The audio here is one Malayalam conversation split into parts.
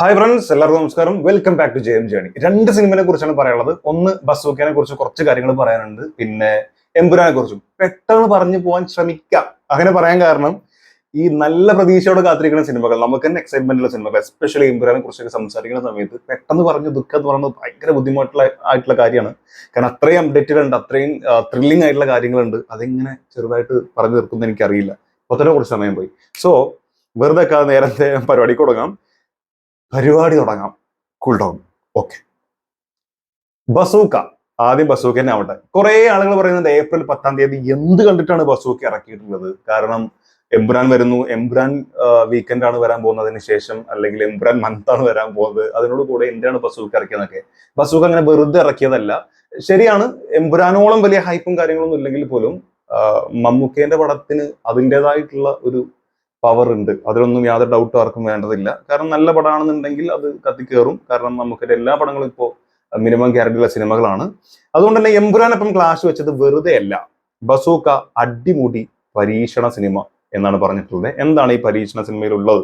ഹായ് ഫ്രണ്ട്സ് എല്ലാവർക്കും നമസ്കാരം. Welcome back to J M journey രണ്ട് സിനിമയെ കുറിച്ചാണ് പറയാനുള്ളത്. ഒന്ന് ബസൂക്കിനെ കുറിച്ച് കുറച്ച് കാര്യങ്ങൾ പറയാനുണ്ട്. പിന്നെ എമ്പുരാനെ കുറിച്ചും. പെട്ടെന്ന് പറഞ്ഞു പോകാൻ ശ്രമിക്കാം. അങ്ങനെ പറയാൻ കാരണം ഈ നല്ല പ്രതീക്ഷയോടെ കാത്തിരിക്കുന്ന സിനിമകൾ നമുക്ക് തന്നെ എക്സൈറ്റ്മെന്റുള്ള സിനിമകൾ എസ്പെഷ്യലി എമ്പുരാനെ കുറിച്ചൊക്കെ സംസാരിക്കുന്ന സമയത്ത് പെട്ടെന്ന് പറഞ്ഞ് ദുഃഖം എന്ന് പറയുന്നത് ഭയങ്കര ബുദ്ധിമുട്ടുള്ള ആയിട്ടുള്ള കാര്യമാണ്. കാരണം അത്രയും അപ്ഡേറ്റഡ് ഉണ്ട് അത്രയും ത്രില്ലിംഗ് ആയിട്ടുള്ള കാര്യങ്ങളുണ്ട്. അതെങ്ങനെ ചെറുതായിട്ട് പറഞ്ഞു തീർക്കുമെന്ന് എനിക്കറിയില്ല. ഒത്തിരി കുറച്ച് സമയം പോയി. സോ വെറുതെ നേരത്തെ പരിപാടിക്ക് തുടങ്ങാം പരിപാടി തുടങ്ങാം. Cool down okay Bazooka. ആദ്യം ബസൂക്ക തന്നെ ആവട്ടെ. കുറെ ആളുകൾ പറയുന്നത് ഏപ്രിൽ പത്താം തീയതി എന്ത് കണ്ടിട്ടാണ് ബസൂക്ക ഇറക്കിയിട്ടുള്ളത്? കാരണം എംബ്രാൻ വരുന്നു. എംബ്രാൻ വീക്കെൻഡ് ആണ് വരാൻ പോകുന്നതിന് ശേഷം അല്ലെങ്കിൽ എംബ്രാൻ മന്ത് ആണ് വരാൻ പോകുന്നത്. അതിനോട് കൂടെ എന്തിനാണ് ബസൂക്ക ഇറക്കിയതെന്നൊക്കെ. ബസൂക്ക അങ്ങനെ വെറുതെ ഇറക്കിയതല്ല. ശരിയാണ് എംബ്രാനോളം വലിയ ഹൈപ്പും കാര്യങ്ങളൊന്നും ഇല്ലെങ്കിൽ പോലും മമ്മൂക്കേന്റെ പടത്തിന് അതിന്റെതായിട്ടുള്ള ഒരു പവർ ഉണ്ട്. അതിലൊന്നും യാതൊരു ഡൗട്ടും ആർക്കും വേണ്ടതില്ല. കാരണം നല്ല പടമാണെന്നുണ്ടെങ്കിൽ അത് കത്തിക്കേറും. കാരണം നമുക്ക് എല്ലാ പടങ്ങളും ഇപ്പോൾ മിനിമം ഗ്യാരണ്ടിയുള്ള സിനിമകളാണ്. അതുകൊണ്ട് തന്നെ എംപുരാനൊപ്പം ക്ലാഷ് വെച്ചത് വെറുതെ അല്ല. ബസൂക്ക അടിമുടി പരീക്ഷണ സിനിമ എന്നാണ് പറഞ്ഞിട്ടുള്ളത്. എന്താണ് ഈ പരീക്ഷണ സിനിമയിൽ ഉള്ളത്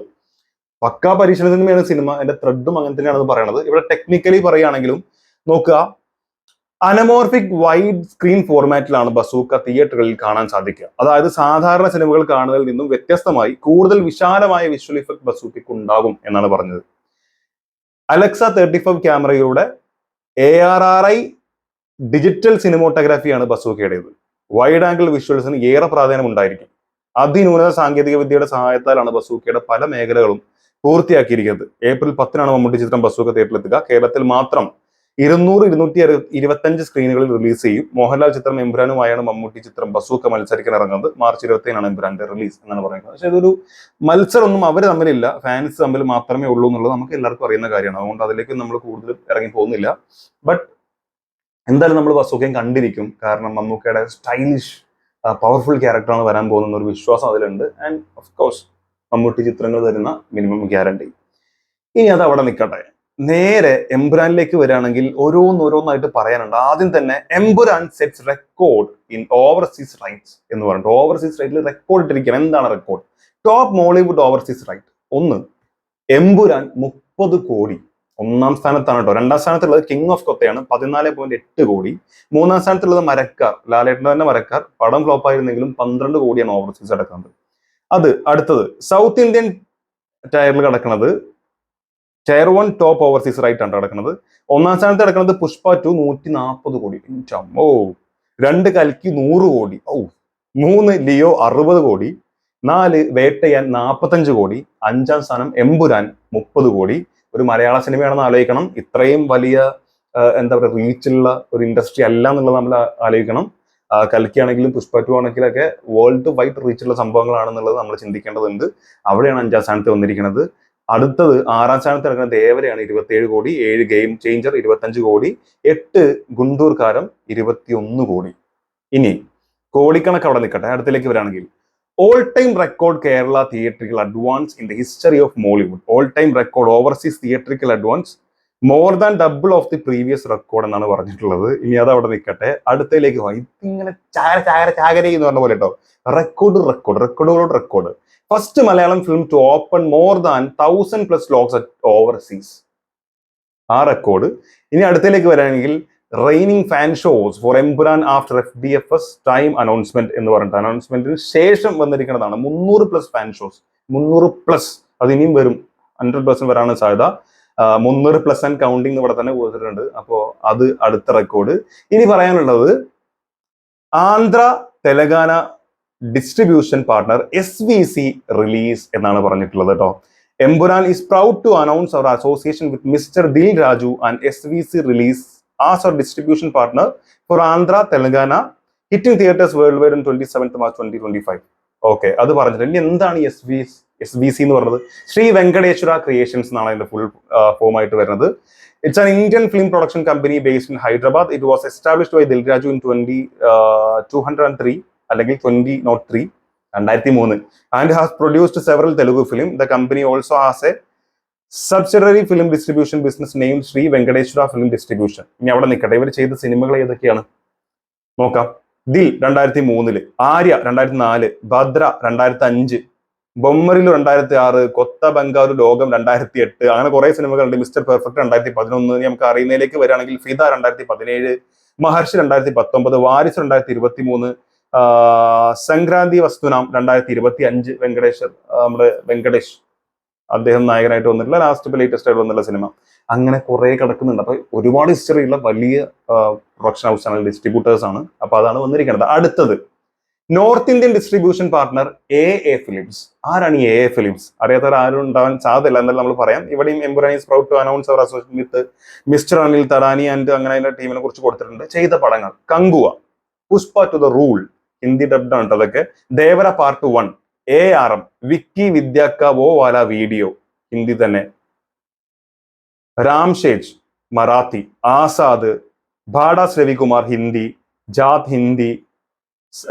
പക്കാ പരീക്ഷണ സിനിമയാണ് സിനിമ. എന്റെ ത്രെഡും അങ്ങനെ തന്നെയാണ് പറയണത്. ഇവിടെ ടെക്നിക്കലി പറയുകയാണെങ്കിലും നോക്കുക. അനമോർഫിക് വൈഡ് സ്ക്രീൻ ഫോർമാറ്റിലാണ് ബസൂക്ക തിയേറ്ററുകളിൽ കാണാൻ സാധിക്കുക. അതായത് സാധാരണ സിനിമകൾ കാണുന്നതിൽ നിന്നും വ്യത്യസ്തമായി കൂടുതൽ വിശാലമായ വിഷ്വൽ ഇഫക്ട് ബസൂക്കയ്ക്ക് ഉണ്ടാകും എന്നാണ് പറഞ്ഞത്. Alexa thirty five ക്യാമറയിലൂടെ A R R I digital സിനിമോട്ടോഗ്രാഫിയാണ് ബസൂക്കയുടേത്. വൈഡ് ആംഗിൾ വിഷ്വൽസിന് ഏറെ പ്രാധാന്യം ഉണ്ടായിരിക്കും. അതിനൂനത സാങ്കേതിക വിദ്യയുടെ സഹായത്താലാണ് ബസൂക്കയുടെ പല മേഖലകളും പൂർത്തിയാക്കിയിരിക്കുന്നത്. ഏപ്രിൽ പത്തിനാണ് മമ്മൂട്ടി ചിത്രം ബസൂക്ക തിയേറ്ററിലെത്തുക കേരളത്തിൽ മാത്രം ഇരുന്നൂറ് ഇരുന്നൂറ്റി ഇരുപത്തഞ്ച് സ്ക്രീനുകളിൽ റിലീസ് ചെയ്യും. മോഹൻലാൽ ചിത്രം എംബ്രാനുമായാണ് മമ്മൂട്ടി ചിത്രം ബസൂക്ക മത്സരിക്കാൻ ഇറങ്ങുന്നത്. മാർച്ച് ഇരുപത്തിനാണ് എംബ്രാന്റെ റിലീസ് എന്നാണ് പറയുന്നത്. പക്ഷേ ഇതൊരു മത്സരമൊന്നും അവർ തമ്മിലില്ല. ഫാൻസ് തമ്മിൽ മാത്രമേ ഉള്ളൂ എന്നുള്ളത് നമുക്ക് എല്ലാവർക്കും അറിയുന്ന കാര്യമാണ്. അതുകൊണ്ട് അതിലേക്ക് നമ്മൾ കൂടുതൽ ഇറങ്ങി പോകുന്നില്ല. ബട്ട് എന്തായാലും നമ്മൾ ബസൂക്കയും കണ്ടിരിക്കും. കാരണം മമ്മൂക്കയുടെ സ്റ്റൈലിഷ് പവർഫുൾ ക്യാരക്ടറാണ് വരാൻ പോകുന്ന ഒരു വിശ്വാസം അതിലുണ്ട്. ആൻഡ് ഓഫ് കോഴ്സ് മമ്മൂട്ടി ചിത്രങ്ങൾ തരുന്ന മിനിമം ഗ്യാരണ്ടി ഇനി അത് അവിടെ നിൽക്കട്ടെ. നേരെ എംബുരാനിലേക്ക് വരികയാണെങ്കിൽ ഓരോന്നോരോന്നായിട്ട് പറയാനുണ്ട്. ആദ്യം തന്നെ Empuraan sets record in overseas rights എന്ന് പറഞ്ഞിട്ട് ഓവർസീസ് റൈറ്റിൽ റെക്കോർഡ് ഇട്ടിരിക്കുകയാണ് എന്താണ് record top Mollywood overseas right ഒന്ന് എംബുരാൻ മുപ്പത് കോടി. ഒന്നാം സ്ഥാനത്താണ് കേട്ടോ രണ്ടാം സ്ഥാനത്തുള്ളത് കിങ് ഓഫ് കൊത്തയാണ് പതിനാല് പോയിന്റ് എട്ട് കോടി. മൂന്നാം സ്ഥാനത്തുള്ളത് മരക്കാർ. ലാലേട്ടൻ തന്നെ മരക്കാർ. പടം ഫ്ലോപ്പ് ആയിരുന്നെങ്കിലും പന്ത്രണ്ട് കോടിയാണ് ഓവർസീസ് അടക്കുന്നത്. അത് അടുത്തത് സൗത്ത് ഇന്ത്യൻ ടയറിൽ കിടക്കുന്നത് tier one top overseas right ആണ് കിടക്കുന്നത് ഒന്നാം സ്ഥാനത്ത് കിടക്കുന്നത് പുഷ്പ ടു നൂറ്റി നാൽപ്പത് കോടി ഓ രണ്ട് കൽക്കി നൂറ് കോടി. ഓ മൂന്ന് ലിയോ അറുപത് കോടി. നാല് വേട്ടയാൻ നാൽപ്പത്തഞ്ച് കോടി. അഞ്ചാം സ്ഥാനം എമ്പുരാൻ മുപ്പത് കോടി. ഒരു മലയാള സിനിമയാണെന്ന് ആലോചിക്കണം. ഇത്രയും വലിയ എന്താ പറയുക റീച്ചുള്ള ഒരു ഇൻഡസ്ട്രി അല്ല എന്നുള്ളത് നമ്മൾ ആലോചിക്കണം. കൽക്കിയാണെങ്കിലും പുഷ്പ ടു ആണെങ്കിലൊക്കെ വേൾഡ് വൈഡ് റീച്ചുള്ള സംഭവങ്ങളാണെന്നുള്ളത് നമ്മൾ ചിന്തിക്കേണ്ടതുണ്ട്. അവിടെയാണ് അഞ്ചാം സ്ഥാനത്ത് വന്നിരിക്കുന്നത്. അടുത്തത് ആറാം സ്ഥാനത്ത് കിടക്കുന്ന ദേവരയാണ് ഇരുപത്തിയേഴ് കോടി ഏഴ് ഗെയിം ചേഞ്ചർ ഇരുപത്തഞ്ച് കോടി എട്ട് ഗുണ്ടൂർക്കാരം ഇരുപത്തിയൊന്ന് കോടി. ഇനി കോടിക്കണക്ക് അവിടെ നിൽക്കട്ടെ. അടുത്തിലേക്ക് വരാണെങ്കിൽ all time record Kerala theatrical advance in the history of Mollywood all time record overseas theatrical advance more than double of the previous record എന്നാണ് പറഞ്ഞിട്ടുള്ളത്. ഇനി അത് അവിടെ നിൽക്കട്ടെ. അടുത്തയിലേക്ക് പോകാം. ഇതിങ്ങനെ ചാര ചാര ചാകര എന്ന് പറഞ്ഞ പോലെ കേട്ടോ. Record record റെക്കോർഡുകളോട് record first Malayalam film to open more than thousand plus locs at overseas ആ റെക്കോർഡ് ഇനി അടുത്തയിലേക്ക് വരാണെങ്കിൽ raining fan shows for Empuraan after F D F S time announcement എന്ന് പറഞ്ഞിട്ട് അനൗൺസ്മെന്റിന് ശേഷം വന്നിരിക്കുന്നതാണ്. മുന്നൂറ് പ്ലസ് ഫാൻ ഷോസ് മുന്നൂറ് പ്ലസ് അത് ഇനിയും വരും. ഹൺഡ്രഡ് പെർസെന്റ് വരാനുള്ള സാധ്യത. മുന്നൂറ് പ്ലസ് ആൻഡ് കൗണ്ടിങ് ഇവിടെ തന്നെ കൊടുത്തിട്ടുണ്ട്. അപ്പോ അത് അടുത്ത റെക്കോർഡ് ഇനി പറയാനുള്ളത് Andhra Telangana distribution partner S V C release എന്നാണ് പറഞ്ഞിട്ടുള്ളത് കേട്ടോ. Empuraan is proud to announce our association with mister Dil Raju and S V C release as our distribution partner for Andhra Telangana hitting theatres world wide twenty seventh March twenty twenty five okay അത് പറഞ്ഞിട്ടുണ്ട്. ഇനി എന്താണ് S V S B C എന്ന് പറഞ്ഞത് ശ്രീ വെങ്കടേശ്വര ക്രിയേഷൻസ് എന്നാണ് അതിന്റെ ഫുൾ ഫോം ആയിട്ട് വരുന്നത്. It's an Indian film production company based in Hyderabad it was established by Dil Raju in twenty two hundred and three അല്ലെങ്കിൽ ട്വന്റി നോട്ട് ത്രീ രണ്ടായിരത്തി മൂന്ന് and has produced several Telugu film the company also has a subsidiary film distribution business name Sri Venkateswara film distribution ഇനി അവിടെ നിൽക്കട്ടെ ഇവർ ചെയ്ത സിനിമകൾ ഏതൊക്കെയാണ്? നോക്കാം. ദിൽ രണ്ടായിരത്തി മൂന്നിൽ ആര്യ രണ്ടായിരത്തി നാല് ഭദ്ര രണ്ടായിരത്തി അഞ്ച് ബൊമ്മറിലു രണ്ടായിരത്തി ആറ് കൊത്ത ബംഗാരു ലോകം രണ്ടായിരത്തി എട്ട് അങ്ങനെ കുറെ സിനിമകളുണ്ട്. മിസ്റ്റർ പെർഫെക്റ്റ് രണ്ടായിരത്തി പതിനൊന്ന് നമുക്ക് അറിയുന്നതിലേക്ക് വരികയാണെങ്കിൽ ഫിദ രണ്ടായിരത്തി പതിനേഴ് മഹർഷി രണ്ടായിരത്തി പത്തൊമ്പത് വാരിസ് രണ്ടായിരത്തി ഇരുപത്തി മൂന്ന് സംക്രാന്തി വസ്തുനാം രണ്ടായിരത്തി ഇരുപത്തി അഞ്ച് വെങ്കടേശ് നമ്മുടെ വെങ്കടേഷ്. അദ്ദേഹം നായകനായിട്ട് വന്നിട്ടുള്ള ലാസ്റ്റ് ലേറ്റസ്റ്റ് ആയിട്ട് വന്നിട്ടുള്ള സിനിമ അങ്ങനെ കുറെ കിടക്കുന്നുണ്ട്. അപ്പൊ ഒരുപാട് ഹിസ്റ്ററി ഉള്ള വലിയ പ്രൊഡക്ഷൻ ഹൗസ് ആണ് ഡിസ്ട്രിബ്യൂട്ടേഴ്സ് ആണ്. അപ്പൊ അതാണ് വന്നിരിക്കുന്നത്. അടുത്തത്. North Indian distribution partner A A films. ആരാണ് ഈ എ എ ഫിലിംസ്? അറിയാത്തവർ ആരും ഉണ്ടാവാൻ സാധ്യതയില്ല എന്നാലും നമ്മൾ പറയാം. ഇവിടെയും എംബുറാനി proud to announce our association with mister Anil Thadani and അങ്ങനെ അതിന്റെ ടീമിനെ കുറിച്ച് കൊടുത്തിട്ടുണ്ട്. ചെയ്ത പടങ്ങൾ. Kanguva Pushpa two the rule Hindi dubbed ആണ് അതൊക്കെ. Devara part one A R M Vicky വിദ്യാക്ക വോ വാല വീഡിയോ. ഹിന്ദി തന്നെ. രാംഷേജ് മറാത്തി. ആസാദ് ഭാഡാസ് രവികുമാർ ഹിന്ദി. ജാത് ഹിന്ദി.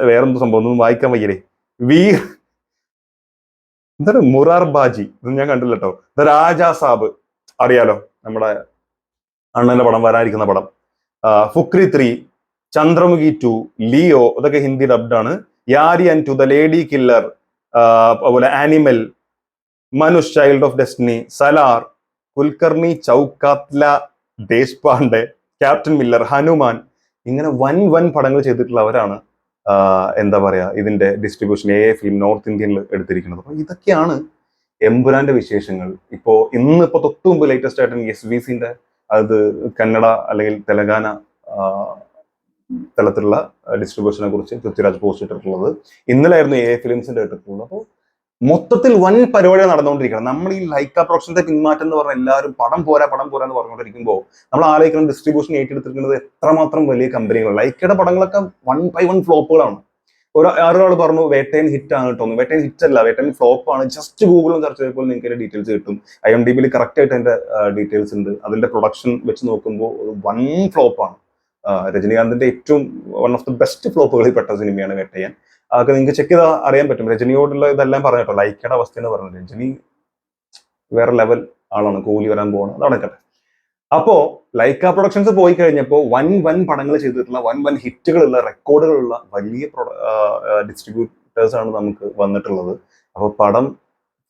വേറെന്തോ സംഭവം ഒന്നും വായിക്കാൻ വയ്യേ വീർ എന്താണ് മുറാർ ബാജി? ഇതൊന്നും ഞാൻ കണ്ടില്ല കേട്ടോ രാജാ സാബ്. അറിയാലോ നമ്മുടെ അണ്ണന്റെ പടം വരാനിരിക്കുന്ന പടം. Fukrey three Chandramukhi two Leo ഇതൊക്കെ ഹിന്ദി ഡബ്ഡ് ആണ്. Yaari and two the lady killer അതുപോലെ animal Manush child of destiny Salaar Kulkarni Chaukatla Deshpande captain Miller Hanuman. ഇങ്ങനെ വൻ വൻ പടങ്ങൾ ചെയ്തിട്ടുള്ളവരാണ്. എന്താ പറയാ ഇതിന്റെ ഡിസ്ട്രിബ്യൂഷൻ എ ഫിലിം നോർത്ത് ഇന്ത്യനിൽ എടുത്തിരിക്കുന്നത്. അപ്പൊ ഇതൊക്കെയാണ് എംപുരാന്റെ വിശേഷങ്ങൾ. ഇപ്പോ ഇന്ന് ഇപ്പൊ തൊട്ട് മുമ്പ് ലേറ്റസ്റ്റ് ആയിട്ട് എസ് വി സിന്റെ അത് കന്നഡ അല്ലെങ്കിൽ തെലങ്കാന തലത്തിലുള്ള ഡിസ്ട്രിബ്യൂഷനെ കുറിച്ച് പൃഥ്വിരാജ് പോസ്റ്റ് ഇട്ടിട്ടുള്ളത്. ഇന്നലായിരുന്നു എ ഫിലിംസിന്റെ ഇട്ടിട്ടുള്ളത്. അപ്പോൾ മൊത്തത്തിൽ വൻ പരിപാടികൾ നടന്നുകൊണ്ടിരിക്കണം നമ്മൾ ഈ ലൈക്ക പ്രൊഡക്ഷന്റെ പിന്മാറ്റം എന്ന് പറഞ്ഞാൽ എല്ലാവരും പടം പോരാ പടം പോരാ എന്ന് പറഞ്ഞുകൊണ്ടിരിക്കുമ്പോൾ നമ്മൾ ആലോചിക്കണം ഡിസ്ട്രിബ്യൂഷൻ ഏറ്റെടുത്തിരിക്കുന്നത് എത്രമാത്രം വലിയ കമ്പനികൾ ലൈക്കയുടെ പടങ്ങളൊക്കെ വൺ ബൈ വൺ ഫ്ലോപ്പുകളാണ് ഒരു ആരൊരാൾ പറഞ്ഞു വേട്ടയൻ ഹിറ്റ് ആണ് കേട്ടോ വേട്ടയൻ ഹിറ്റ് അല്ല വേട്ടയൻ ഫ്ലോപ്പ് ആണ്. ജസ്റ്റ് ഗൂഗിളും സെർച്ച് ചെയ്തപ്പോൾ നിങ്ങൾക്ക് അതിന്റെ ഡീറ്റെയിൽസ് കിട്ടും. ഐ എം ഡി ബിയിൽ കറക്റ്റ് ആയിട്ട് അതിന്റെ ഡീറ്റെയിൽസ് ഉണ്ട്. അതിന്റെ പ്രൊഡക്ഷൻ വെച്ച് നോക്കുമ്പോൾ വൺ ഫ്ലോപ്പ് ആണ്. ആ, രജനീകാന്തിന്റെ ഏറ്റവും വൺ ഓഫ് ദി ബെസ്റ്റ് ഫ്ലോപ്പുകളിൽ പെട്ട സിനിമയാണ് വേട്ടയൻ. അതൊക്കെ നിങ്ങൾക്ക് ചെക്ക് ചെയ്താൽ അറിയാൻ പറ്റും. രജനിയോടുള്ള ഇതെല്ലാം പറഞ്ഞിട്ടോ ലൈക്കയുടെ അവസ്ഥ എന്ന് പറഞ്ഞത് രജനി വേറെ ലെവൽ ആളാണ്. കൂലി വരാൻ പോകണം നടക്കട്ടെ. അപ്പോ ലൈക്ക പ്രൊഡക്ഷൻസ് പോയി കഴിഞ്ഞപ്പോൾ വൻ വൻ പടങ്ങൾ ചെയ്തിട്ടുള്ള വൻ വൻ ഹിറ്റുകളുള്ള റെക്കോർഡുകളുള്ള വലിയ ഡിസ്ട്രിബ്യൂട്ടേഴ്സ് ആണ് നമുക്ക് വന്നിട്ടുള്ളത്. അപ്പോൾ പടം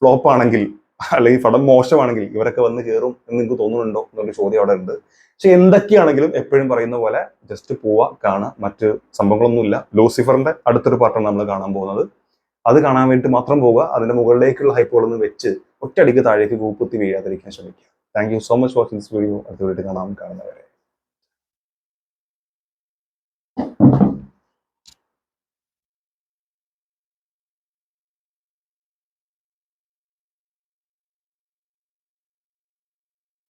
ഫ്ലോപ്പ് ആണെങ്കിൽ അല്ലെങ്കിൽ പടം മോശമാണെങ്കിൽ ഇവരൊക്കെ വന്ന് കയറും എന്ന് നിങ്ങൾക്ക് തോന്നുന്നുണ്ടോ എന്നൊരു ചോദ്യം അവിടെ ഉണ്ട്. പക്ഷെ എന്തൊക്കെയാണെങ്കിലും എപ്പോഴും പറയുന്ന പോലെ ജസ്റ്റ് പോവാ കാണാം മറ്റ് സംഭവങ്ങളൊന്നുമില്ല. ലൂസിഫറിന്റെ അടുത്തൊരു പാട്ടാണ് നമ്മൾ കാണാൻ പോകുന്നത്. അത് കാണാൻ വേണ്ടി മാത്രം പോവുക. അതിന്റെ മുകളിലേക്കുള്ള ഹൈപ്പുകളൊന്നും വെച്ച് ഒറ്റയടിക്ക് താഴേക്ക് കൂപ്പുത്തി വീഴാതിരിക്കാൻ ശ്രമിക്കുക. Thank you so much watching this video അടുത്ത വീട്ടിൽ കാണാം. കാണുന്നവരെ.